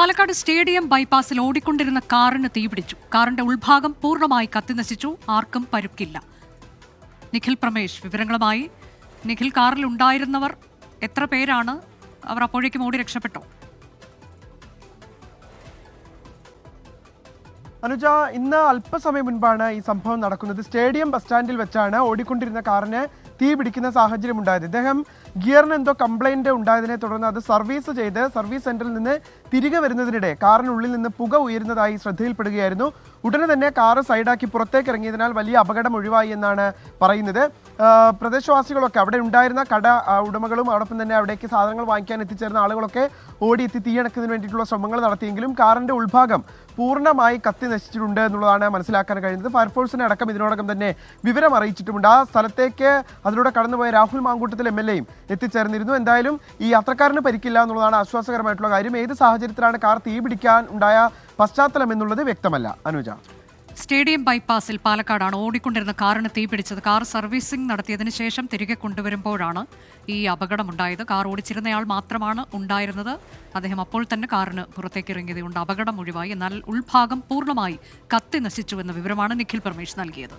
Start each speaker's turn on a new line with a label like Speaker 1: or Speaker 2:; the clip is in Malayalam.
Speaker 1: പാലക്കാട് സ്റ്റേഡിയം ബൈപ്പാസിൽ ഓടിക്കൊണ്ടിരുന്ന കാറിന് തീപിടിച്ചു. കാറിന്റെ ഉൾഭാഗം പൂർണമായി കത്തിനശിച്ചു ആർക്കും പരുക്കില്ല. നിഖിൽ പ്രമേഷ് വിവരങ്ങളുമായി. നിഖിൽ കാറിൽ ഉണ്ടായിരുന്നവർ എത്ര പേരാണ്? അവർ അപ്പോഴേക്കും ഓടി രക്ഷപ്പെട്ടോ?
Speaker 2: അനുജ ഇന്ന് അല്പസമയം മുൻപാണ് ഈ സംഭവം നടക്കുന്നത്. സ്റ്റേഡിയം ബസ് സ്റ്റാൻഡിൽ വെച്ചാണ് ഓടിക്കൊണ്ടിരുന്ന കാറിന് തീ പിടിക്കുന്ന സാഹചര്യം ഉണ്ടായത്. ഇദ്ദേഹം ഗിയറിന് എന്തോ കംപ്ലൈന്റ് ഉണ്ടായതിനെ തുടർന്ന് അത് സർവീസ് ചെയ്ത് സർവീസ് സെന്ററിൽ നിന്ന് തിരികെ വരുന്നതിനിടെ കാറിനുള്ളിൽ നിന്ന് പുക ഉയരുന്നതായി ശ്രദ്ധയിൽപ്പെടുകയായിരുന്നു. ഉടനെ തന്നെ കാറ് സൈഡാക്കി പുറത്തേക്ക് ഇറങ്ങിയതിനാൽ വലിയ അപകടം ഒഴിവായി എന്നാണ് പറയുന്നത്. പ്രദേശവാസികളൊക്കെ അവിടെ ഉണ്ടായിരുന്ന കട ഉടമകളും അതോടൊപ്പം തന്നെ അവിടേക്ക് സാധനങ്ങൾ വാങ്ങിക്കാൻ എത്തിച്ചേർന്ന ആളുകളൊക്കെ ഓടിയെത്തി തീയണക്കുന്നതിന് വേണ്ടിയിട്ടുള്ള ശ്രമങ്ങൾ നടത്തിയെങ്കിലും കാറിന്റെ ഉൾഭാഗം പൂർണമായി കത്തി നശിച്ചിട്ടുണ്ട് എന്നുള്ളതാണ് മനസ്സിലാക്കാൻ കഴിയുന്നത്. ഫയർഫോഴ്സിനെ അടക്കം ഇതിനോടകം തന്നെ വിവരം അറിയിച്ചിട്ടുമുണ്ട്. ആ സ്ഥലത്തേക്ക് അതിലൂടെ കടന്നുപോയ രാഹുൽ മാങ്കൂട്ടത്തിൽ എം എൽ എയും എത്തിച്ചേർന്നിരുന്നു. എന്തായാലും ഈ യാത്രക്കാരന് പരിക്കില്ല എന്നുള്ളതാണ് ആശ്വാസകരമായിട്ടുള്ള കാര്യം. ഏത് സാഹചര്യത്തിലാണ് കാർ തീ പിടിക്കാൻ ഉണ്ടായ പശ്ചാത്തലം എന്നുള്ളത് വ്യക്തമല്ല. അനുജ.
Speaker 1: സ്റ്റേഡിയം ബൈപ്പാസിൽ പാലക്കാടാണ് ഓടിക്കൊണ്ടിരുന്ന കാറിന് തീപിടിച്ചത് കാർ സർവീസിംഗ് നടത്തിയതിന് ശേഷം തിരികെ കൊണ്ടുവരുമ്പോഴാണ് ഈ അപകടമുണ്ടായത്. കാർ ഓടിച്ചിരുന്നയാൾ മാത്രമാണ് ഉണ്ടായിരുന്നത്. അദ്ദേഹം അപ്പോൾ തന്നെ കാറിന് പുറത്തേക്ക് ഇറങ്ങിയതുകൊണ്ട് അപകടം ഒഴിവായി. എന്നാൽ ഉൾഭാഗം പൂർണമായി കത്തി നശിച്ചുവെന്ന വിവരമാണ് നിഖിൽ പരമേഷ് നൽകിയത്.